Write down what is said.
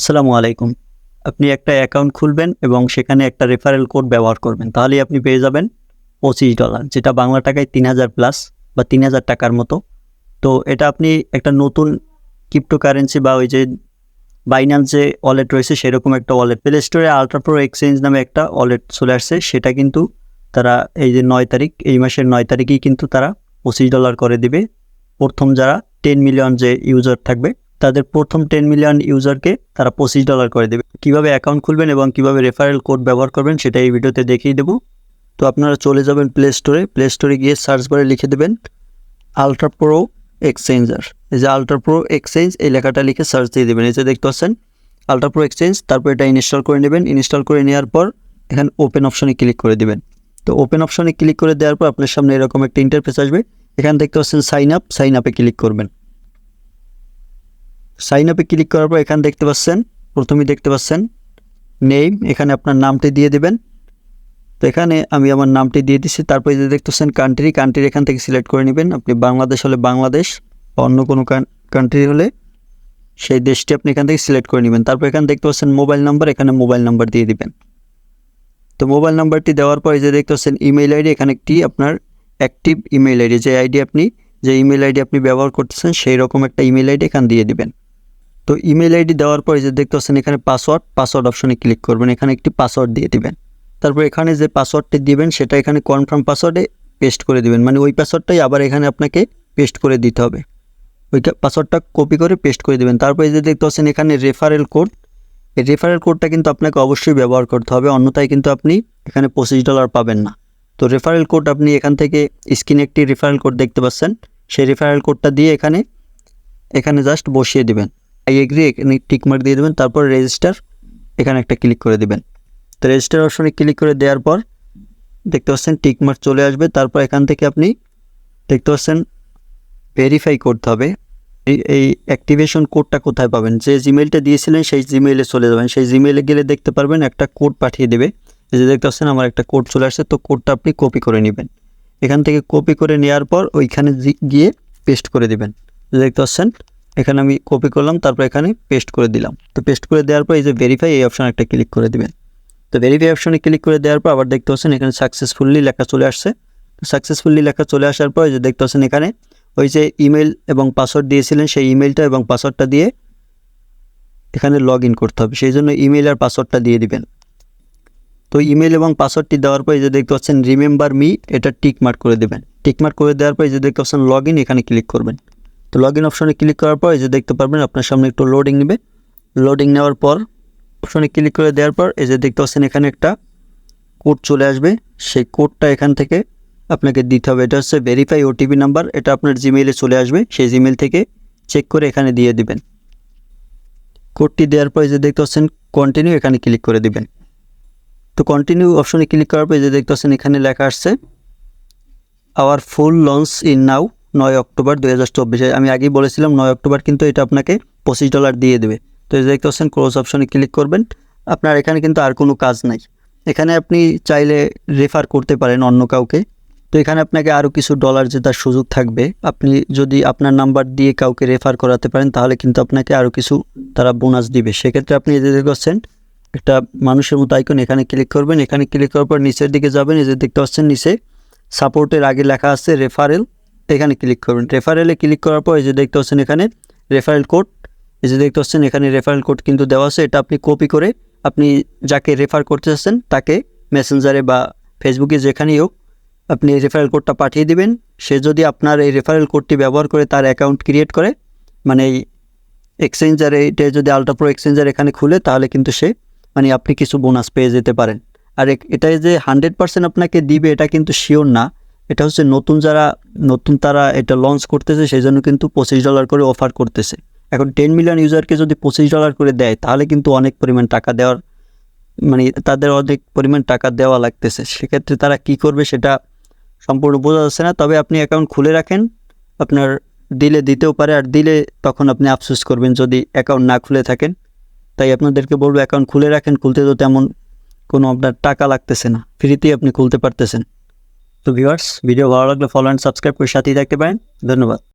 আসসালামু আলাইকুম। আপনি একটা অ্যাকাউন্ট খুলবেন এবং সেখানে একটা রেফারেল কোড ব্যবহার করবেন। তাহলেই আপনি পেয়ে যাবেন পঁচিশ ডলার, যেটা বাংলা টাকায় তিন হাজার প্লাস বা তিন হাজার টাকার মতো। তো এটা আপনি একটা নতুন ক্রিপ্টোকারেন্সি বা ওই যে বাইন্যান্স যে ওয়ালেট রয়েছে, সেরকম একটা ওয়ালেট প্লে স্টোরে আলট্রাপ্রো এক্সচেঞ্জ নামে একটা ওয়ালেট চলে আসছে, সেটা কিন্তু তারা এই যে নয় তারিখ, এই মাসের নয় তারিখেই কিন্তু তারা পঁচিশ ডলার করে দিবে। প্রথম যারা টেন মিলিয়ন যে ইউজার থাকবে তাদের প্রথম টেন মিলিয়ন ইউজারকে তারা পঁচিশ ডলার করে দেবে। কীভাবে অ্যাকাউন্ট খুলবেন এবং কীভাবে রেফারেল কোড ব্যবহার করবেন সেটা এই ভিডিওতে দেখিয়ে দেবো। তো আপনারা চলে যাবেন প্লে স্টোরে প্লে স্টোরে গিয়ে সার্চ করে লিখে দেবেন আলট্রা প্রো এক্সচেঞ্জার এই যে আলট্রা প্রো এক্সচেঞ্জ এই লেখাটা লিখে সার্চ দিয়ে দেবেন। এই যে দেখতে পাচ্ছেন আলট্রা প্রো এক্সচেঞ্জ তারপর এটা ইনস্টল করে নেবেন। ইনস্টল করে নেওয়ার পর এখানে ওপেন অপশনে ক্লিক করে দেবেন। তো ওপেন অপশনে ক্লিক করে দেওয়ার পর আপনার সামনে এরকম একটা ইন্টারফেস আসবে। এখানে দেখতে পাচ্ছেন সাইন আপ সাইন আপে ক্লিক করবেন। সাইন আপে ক্লিক করার পর এখানে দেখতে পাচ্ছেন, প্রথমেই দেখতে পাচ্ছেন নেম এখানে আপনার নামটি দিয়ে দেবেন। তো এখানে আমি আমার নামটি দিয়ে দিচ্ছি তারপরে যে দেখতেছেন কান্ট্রি কান্ট্রি এখান থেকে সিলেক্ট করে নেবেন। আপনি বাংলাদেশ হলে বাংলাদেশ অন্য কোনো কান্ট্রি হলে সেই দেশটি আপনি এখান থেকে সিলেক্ট করে নেবেন। তারপর এখানে দেখতে পাচ্ছেন মোবাইল নাম্বার এখানে মোবাইল নাম্বার দিয়ে দিবেন। তো মোবাইল নাম্বারটি দেওয়ার পরে যে দেখতে পাচ্ছেন ইমেইল আইডি এখানে একটি আপনার অ্যাক্টিভ ইমেইল আইডি যে আইডি আপনি, যে ইমেইল আইডি আপনি ব্যবহার করতেছেন সেই রকম একটা ইমেল আইডি এখানে দিয়ে দিবেন। তো ইমেল আইডি দেওয়ার পরে যে দেখতে পাচ্ছেন এখানে পাসওয়ার্ড পাসওয়ার্ড অপশনে ক্লিক করবেন। এখানে একটি পাসওয়ার্ড দিয়ে দিবেন। তারপর এখানে যে পাসওয়ার্ডটি দিবেন, সেটা এখানে কনফার্ম পাসওয়ার্ডে পেস্ট করে দিবেন। মানে ওই পাসওয়ার্ডটাই আবার এখানে আপনাকে পেস্ট করে দিতে হবে। ওই পাসওয়ার্ডটা কপি করে পেস্ট করে দেবেন। তারপরে যে দেখতে পাচ্ছেন এখানে রেফারেল কোড এই রেফারেল কোডটা কিন্তু আপনাকে অবশ্যই ব্যবহার করতে হবে। অন্যথায় কিন্তু আপনি এখানে পঁচিশ ডলার পাবেন না। তো রেফারেল কোড আপনি এখান থেকে স্ক্রিনে একটি রেফারেল কোড দেখতে পাচ্ছেন। সেই রেফারেল কোডটা দিয়ে এখানে এখানে জাস্ট বসিয়ে দিবেন। আই এগ্রি, এখানে টিক মার্ক দিয়ে দেবেন, তারপর রেজিস্টার এখানে একটা ক্লিক করে দেবেন। তো রেজিস্টার অপশনে ক্লিক করে দেওয়ার পর দেখতে পাচ্ছেন টিক মার্ক চলে আসবে, তারপর এখান থেকে আপনি দেখতে পাচ্ছেন ভেরিফাই করতে হবে। এই এই অ্যাক্টিভেশন কোডটা কোথায় পাবেন? যে জিমেলটা দিয়েছিলেন, সেই জিমেইলে চলে যাবেন। সেই জিমেইলে গেলে দেখতে পারবেন একটা কোড পাঠিয়ে দেবে। যে দেখতে পাচ্ছেন আমার একটা কোড চলে আসছে, তো কোডটা আপনি কপি করে নেবেন। এখান থেকে কপি করে নেওয়ার পর ওইখানে গিয়ে পেস্ট করে দেবেন। দেখতে পাচ্ছেন এখানে আমি কপি করলাম, তারপর এখানে পেস্ট করে দিলাম। তো পেস্ট করে দেওয়ার পর এই যে ভেরিফাই এই অপশান একটা ক্লিক করে দিবেন। তো ভেরিফাই অপশানে ক্লিক করে দেওয়ার পর আবার দেখতে পাচ্ছেন এখানে সাকসেসফুলি লেখা চলে আসছে। সাকসেসফুলি লেখা চলে আসার পর যে দেখতে পাচ্ছেন এখানে ওই যে ইমেল এবং পাসওয়ার্ড দিয়েছিলেন, সেই ইমেলটা এবং পাসওয়ার্ডটা দিয়ে এখানে লগ ইন করতে হবে। সেই জন্য ইমেল আর পাসওয়ার্ডটা দিয়ে দিবেন। তো ইমেল এবং পাসওয়ার্ডটি দেওয়ার পর যে দেখতে পাচ্ছেন রিমেম্বার মি এটা টিক মার্ক করে দেবেন। টিক মার্ক করে দেওয়ার পর যে দেখতে পাচ্ছেন লগ ইন এখানে ক্লিক করবেন। তো লগ ইন অপশনে ক্লিক করার পর এই যে দেখতে পারবেন আপনার সামনে একটু লোডিং নেবে। লোডিং নেওয়ার পর অপশনে ক্লিক করে দেওয়ার পর এই যে দেখতে পাচ্ছেন এখানে একটা কোড চলে আসবে। সেই কোডটা এখান থেকে আপনাকে দিতে হবে। এটা হচ্ছে ভেরিফাই ওটিপি নাম্বার এটা আপনার জিমেইলে চলে আসবে। সেই জিমেল থেকে চেক করে এখানে দিয়ে দিবেন। কোডটি দেওয়ার পর এই যে দেখতে পাচ্ছেন কন্টিনিউ এখানে ক্লিক করে দিবেন। তো কন্টিনিউ অপশনে ক্লিক করার পর এই যে দেখতে পাচ্ছেন এখানে লেখা আসছে our full launch in now নয় অক্টোবর দু হাজার চব্বিশে। আমি আগেই বলেছিলাম নয় অক্টোবর কিন্তু এটা আপনাকে পঁচিশ ডলার দিয়ে দেবে। তো এই দেখতে পাচ্ছেন ক্লোজ অপশনে ক্লিক করবেন। আপনার এখানে কিন্তু আর কোনো কাজ নাই। এখানে আপনি চাইলে রেফার করতে পারেন অন্য কাউকে। তো এখানে আপনাকে আরও কিছু ডলার জেতার সুযোগ থাকবে। আপনি যদি আপনার নাম্বার দিয়ে কাউকে রেফার করাতে পারেন, তাহলে কিন্তু আপনাকে আরও কিছু তারা বোনাস দিবে। সেক্ষেত্রে আপনি এই দেখতে পাচ্ছেন, একটা মানুষের মতো আইকন এখানে ক্লিক করবেন। এখানে ক্লিক করার পর নিচের দিকে যাবেন। এই যে দেখতে পাচ্ছেন, নিচে সাপোর্টের আগে লেখা আছে রেফারেল এখানে ক্লিক করবেন। রেফারেলে ক্লিক করার পর এই যে দেখতে পাচ্ছেন এখানে রেফারেল কোড এই যে দেখতে পাচ্ছেন এখানে রেফারেল কোড কিন্তু দেওয়া আছে। এটা আপনি কপি করে আপনি যাকে রেফার করতে চাচ্ছেন তাকে মেসেঞ্জারে বা ফেসবুকে যেখানেই হোক আপনি এই রেফারেল কোডটা পাঠিয়ে দিবেন। সে যদি আপনার এই রেফারেল কোডটি ব্যবহার করে তার অ্যাকাউন্ট ক্রিয়েট করে মানে এই এক্সচেঞ্জারে এটা যদি আলট্রাপ্রো এক্সচেঞ্জার এখানে খুলে তাহলে কিন্তু সে মানে আপনি কিছু বোনাস পেয়ে যেতে পারেন। আর এটাই যে হান্ড্রেড পার্সেন্ট আপনাকে দিবে, এটা কিন্তু শিওর না। এটা হচ্ছে নতুন যারা, নতুন তারা এটা লঞ্চ করতেছে সেই জন্য কিন্তু পঁচিশ ডলার করে অফার করতেছে। এখন টেন মিলিয়ন ইউজারকে যদি পঁচিশ ডলার করে দেয়, তাহলে কিন্তু অনেক পরিমাণ টাকা দেওয়ার মানে তাদের অনেক পরিমাণ টাকা দেওয়া লাগতেছে। সেক্ষেত্রে তারা কি করবে সেটা সম্পূর্ণ বোঝা যাচ্ছে না। তবে আপনি অ্যাকাউন্ট খুলে রাখেন, আপনার দিলে দিতেও পারে, আর দিলে তখন আপনি আফসোস করবেন যদি অ্যাকাউন্ট না খুলে থাকেন। তাই আপনাদেরকে বলব অ্যাকাউন্ট খুলে রাখেন, খুলতে তো তেমন কোনো আপনার টাকা লাগতেছে না। ফ্রিতেই আপনি খুলতে পারতেছেন। তো ভিউয়ার্স ভিডিও ভালো লাগলে ফলো অ্যান্ড সাবস্ক্রাইব করে সাথেই থাকতে পারেন ধন্যবাদ